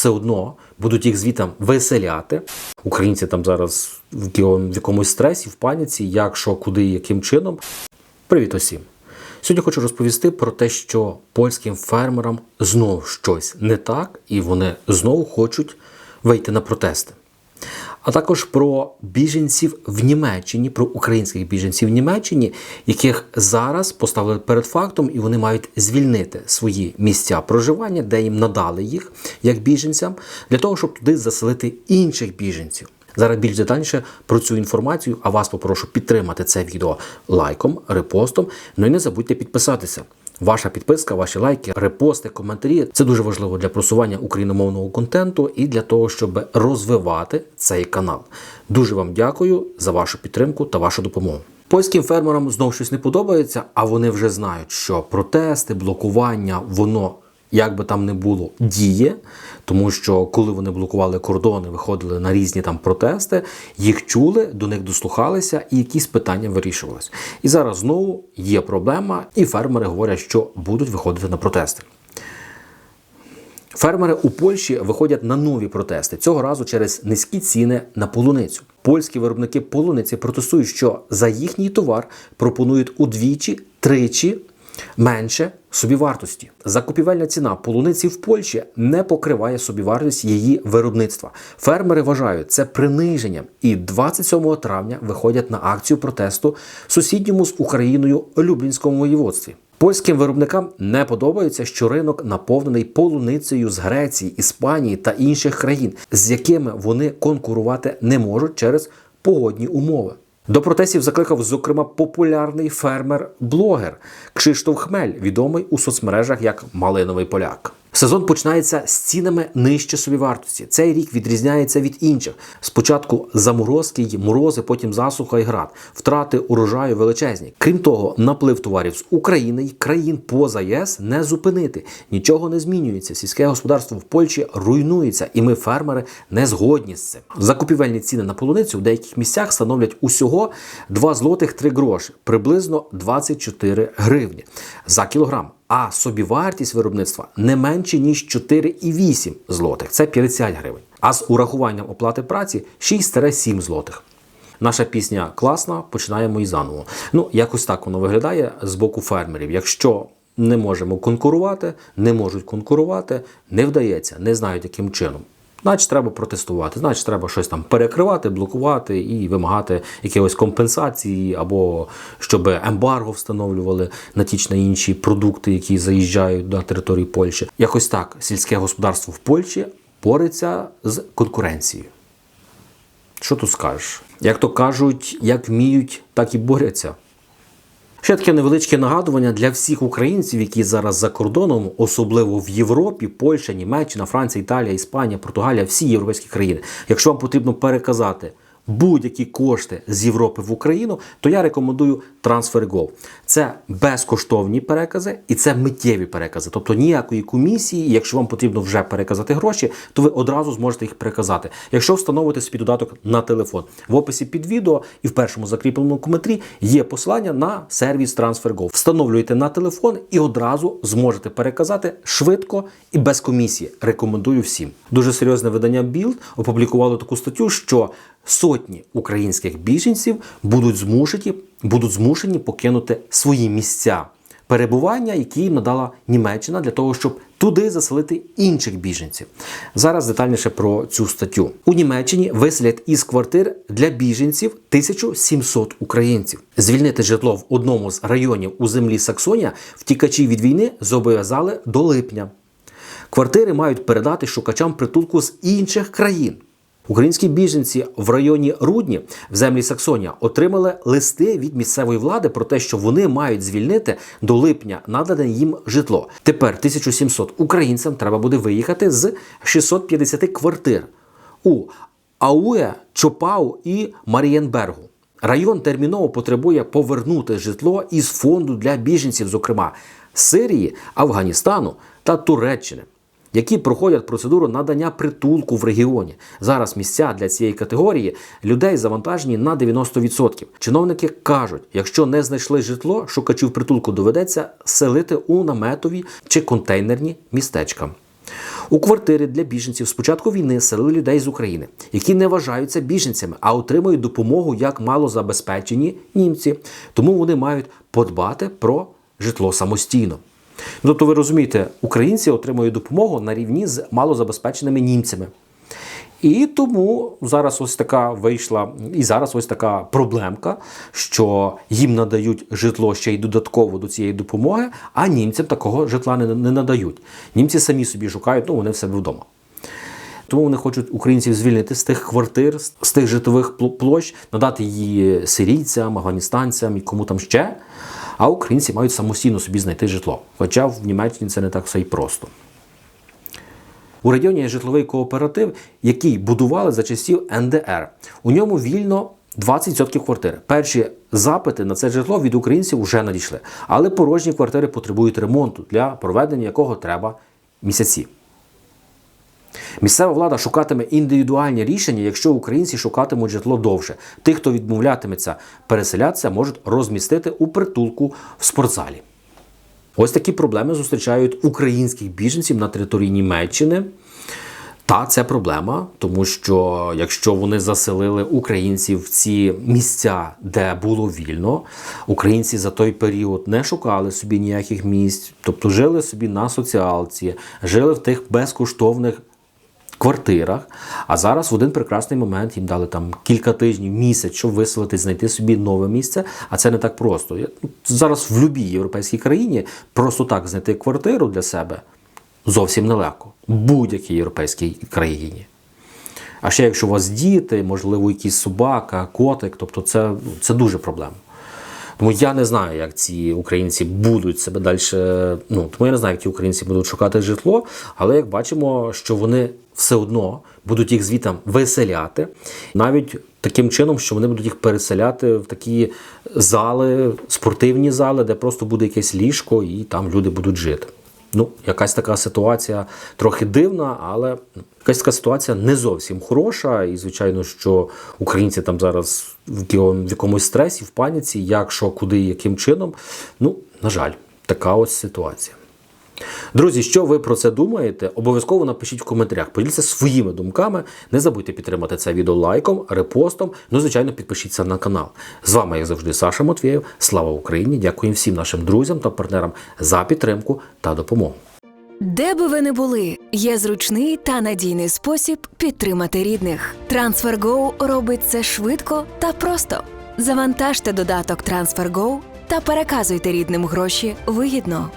все одно будуть їх звітам виселяти. Українці там зараз в якомусь стресі, в паніці, як що, куди, яким чином. Привіт усім! Сьогодні хочу розповісти про те, що польським фермерам знову щось не так, і вони знову хочуть вийти на протести. А також про біженців в Німеччині, про українських біженців в Німеччині, яких зараз поставили перед фактом, і вони мають звільнити свої місця проживання, де їм надали їх як біженцям, для того, щоб туди заселити інших біженців. Зараз більш детальніше про цю інформацію, а вас попрошу підтримати це відео лайком, репостом. Ну і не забудьте підписатися. Ваша підписка, ваші лайки, репости, коментарі це дуже важливо для просування україномовного контенту і для того, щоб розвивати цей канал. Дуже вам дякую за вашу підтримку та вашу допомогу. Польським фермерам знову щось не подобається, а вони вже знають, що протести, блокування, воно як би там не було, діє, тому що коли вони блокували кордони, виходили на різні там протести, їх чули, до них дослухалися і якісь питання вирішувалися. І зараз знову є проблема, і фермери говорять, що будуть виходити на протести. Фермери у Польщі виходять на нові протести цього разу через низькі ціни на полуницю. Польські виробники полуниці протестують, що за їхній товар пропонують удвічі, тричі менше собівартості. Закупівельна ціна полуниці в Польщі не покриває собівартість її виробництва. Фермери вважають це приниженням і 27 травня виходять на акцію протесту в сусідньому з Україною Люблінському воєводстві. Польським виробникам не подобається, що ринок наповнений полуницею з Греції, Іспанії та інших країн, з якими вони конкурувати не можуть через погодні умови. До протестів закликав, зокрема, популярний фермер-блогер Кшиштоф Хмель, відомий у соцмережах як Малиновий Поляк. Сезон починається з цінами нижче собівартості. Цей рік відрізняється від інших. Спочатку заморозки й морози, потім засуха і град, втрати урожаю величезні. Крім того, наплив товарів з України й країн поза ЄС не зупинити. Нічого не змінюється. Сільське господарство в Польщі руйнується, і ми, фермери, не згодні з цим. Закупівельні ціни на полуницю в деяких місцях становлять усього 2 злотих 3 гроші, приблизно 24 гривні за кілограм. А собівартість виробництва не менше ніж 4,8 злотих. Це 50 гривень. А з урахуванням оплати праці 6-7 злотих. Наша пісня класна, починаємо і заново. Ну, якось так воно виглядає з боку фермерів. Якщо не можемо конкурувати, не можуть конкурувати, не вдається, не знають яким чином. Значить, треба протестувати, значить, треба щось там перекривати, блокувати і вимагати якихось компенсації, або щоб ембарго встановлювали на ті чи на інші продукти, які заїжджають на територію Польщі. Якось так сільське господарство в Польщі бореться з конкуренцією. Що тут скажеш? Як то кажуть, як вміють, так і борються. Ще таке невеличке нагадування для всіх українців, які зараз за кордоном, особливо в Європі, Польща, Німеччина, Франція, Італія, Іспанія, Португалія, всі європейські країни. Якщо вам потрібно переказати будь-які кошти з Європи в Україну, то я рекомендую TransferGo. Це безкоштовні перекази і це миттєві перекази. Тобто ніякої комісії, якщо вам потрібно вже переказати гроші, то ви одразу зможете їх переказати. Якщо встановите собі додаток на телефон, в описі під відео і в першому закріпленому коментарі є посилання на сервіс TransferGo. Встановлюєте на телефон і одразу зможете переказати швидко і без комісії. Рекомендую всім. Дуже серйозне видання Bild опублікувало таку статтю, що сотні українських біженців будуть змушені, будуть змушені покинути свої місця перебування, які їм надала Німеччина для того, щоб туди заселити інших біженців. Зараз детальніше про цю статтю. У Німеччині виселять із квартир для біженців 1700 українців. Звільнити житло в одному з районів у землі Саксонія втікачі від війни зобов'язали до липня. Квартири мають передати шукачам притулку з інших країн. Українські біженці в районі Рудні в землі Саксонія отримали листи від місцевої влади про те, що вони мають звільнити до липня надане їм житло. Тепер 1700 українцям треба буде виїхати з 650 квартир у Ауе, Чопау і Марієнбергу. Район терміново потребує повернути житло із фонду для біженців, зокрема Сирії, Афганістану та Туреччини які проходять процедуру надання притулку в регіоні. Зараз місця для цієї категорії людей завантажені на 90%. Чиновники кажуть, якщо не знайшли житло, шукачів притулку доведеться селити у наметові чи контейнерні містечка. У квартири для біженців з початку війни селили людей з України, які не вважаються біженцями, а отримують допомогу як малозабезпечені німці. Тому вони мають подбати про житло самостійно. Ну, тобто ви розумієте, українці отримують допомогу на рівні з малозабезпеченими німцями. І тому зараз ось така вийшла, і зараз ось така проблемка, що їм надають житло ще й додатково до цієї допомоги, а німцям такого житла не, не надають. Німці самі собі шукають, ну вони в себе вдома. Тому вони хочуть українців звільнити з тих квартир, з тих житлових площ, надати її сирійцям, афганістанцям і кому там ще. А українці мають самостійно собі знайти житло. Хоча в Німеччині це не так все і просто. У районі є житловий кооператив, який будували за часів НДР. У ньому вільно 20% квартир. Перші запити на це житло від українців вже надійшли, але порожні квартири потребують ремонту, для проведення якого треба місяці. Місцева влада шукатиме індивідуальні рішення, якщо українці шукатимуть житло довше. Тих, хто відмовлятиметься переселятися, можуть розмістити у притулку в спортзалі. Ось такі проблеми зустрічають українських біженців на території Німеччини. Та це проблема, тому що якщо вони заселили українців в ці місця, де було вільно, українці за той період не шукали собі ніяких місць, тобто жили собі на соціалці, жили в тих безкоштовних квартирах. А зараз в один прекрасний момент їм дали там кілька тижнів, місяць, щоб виселитись, знайти собі нове місце. А це не так просто. Ну, Зараз в будь-якій європейській країні просто так знайти квартиру для себе зовсім нелегко. В будь-якій європейській країні. А ще якщо у вас діти, можливо, якийсь собака, котик, тобто це, це дуже проблема. Тому я не знаю, як ці українці будуть себе далі. Ну тому я не знаю, як ті українці будуть шукати житло, але як бачимо, що вони все одно будуть їх звітам виселяти, навіть таким чином, що вони будуть їх переселяти в такі зали, спортивні зали, де просто буде якесь ліжко, і там люди будуть жити. Ну, якась така ситуація трохи дивна, але якась така ситуація не зовсім хороша. І, звичайно, що українці там зараз в якому- в якомусь стресі, в паніці, як, що, куди, яким чином. Ну, на жаль, така ось ситуація. Друзі, що ви про це думаєте? Обов'язково напишіть в коментарях. Поділіться своїми думками. Не забудьте підтримати це відео лайком, репостом. Ну, звичайно, підпишіться на канал. З вами, як завжди, Саша Матвєєв. Слава Україні! Дякую всім нашим друзям та партнерам за підтримку та допомогу. Де би ви не були, є зручний та надійний спосіб підтримати рідних. TransferGo робить це швидко та просто. Завантажте додаток TransferGo та переказуйте рідним гроші вигідно.